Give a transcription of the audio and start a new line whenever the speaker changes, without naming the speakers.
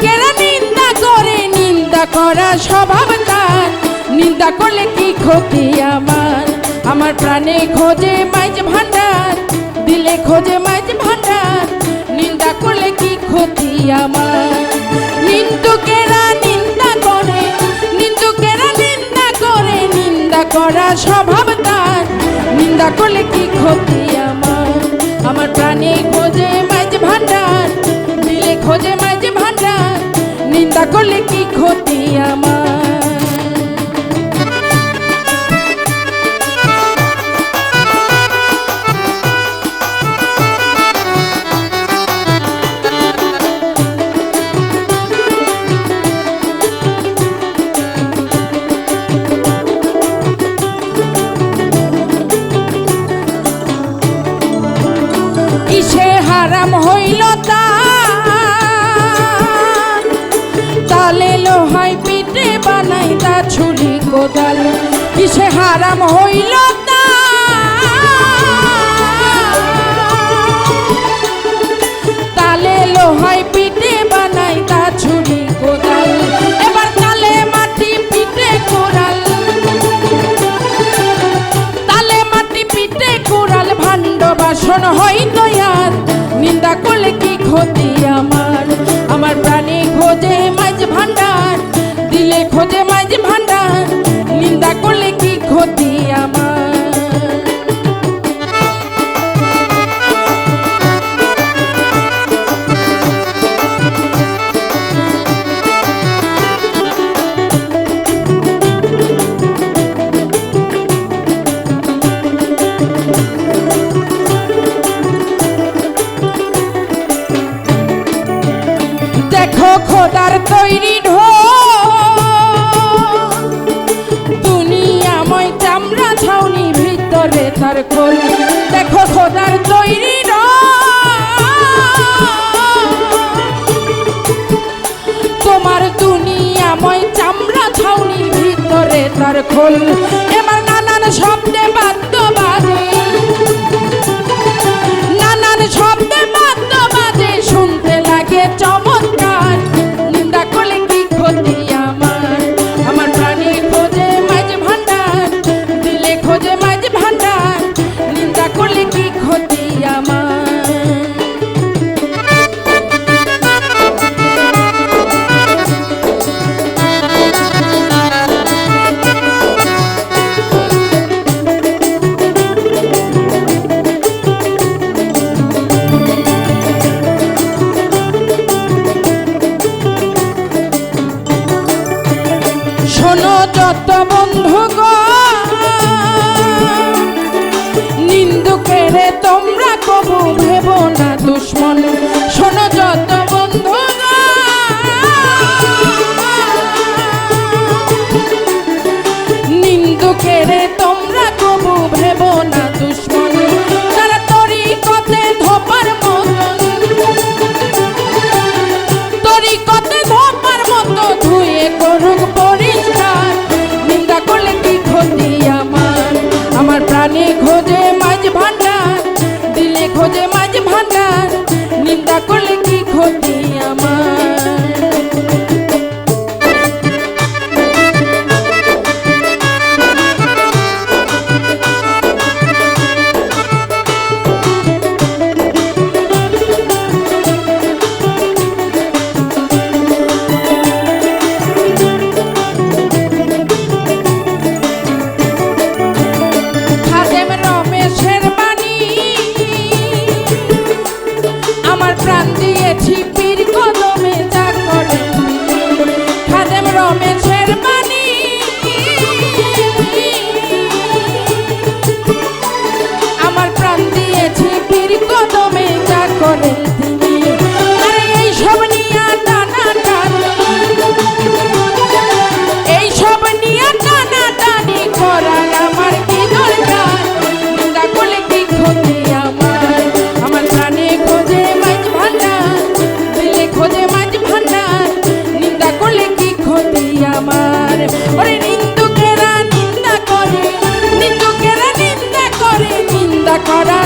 নিন্দা করে, নিন্দা করা স্বভাব তার। নিন্দা করলে কি ক্ষতি আমার? আমার প্রাণে খোঁজে মাইজ ভান্ডার, দিলে খোঁজে মাইজ ভান্ডার। নিন্দা করলে কি ক্ষতি আমার? নিন্দুকেরা নিন্দা করে, নিন্দুকেরা নিন্দা করে, নিন্দা করা স্বভাব তার। নিন্দা করলে কি ক্ষতি আমার? আমার প্রাণে খোঁজে মাইজ ভান্ডার, দিলে খোঁজে নিন্দা করলে কি ক্ষতি আমার? কিসে হারাম হইল তার ছুরি কোদাল, কিসে হারাম হইল তালে লোহাই পিঠে বানাই তা ছুরি কোদাল, এবার তালে মাটি পিঠে কোরাল। তালে মাটি পিঠে কোরাল, ভাণ্ড বাসন হইতো তার খোল। দেখো খোদার তৈরি তোমার দুনিয়াময় চামড়া ছাউনি ভিতরে তার খোল। যত বন্ধু গো নিন্দুকেরে তোমরা কবু ভেব না দুশ্মন। নিন্দা করলে আমার প্রাণ দিয়েছি পীর কদমে যা করে। খাদেম রমেশের আমার প্রাণ দিয়েছি পীর কদমে যা আমার ওরে নিন্দুকেরা নিন্দা করে নিন্দুকেরা নিন্দা করে নিন্দা করা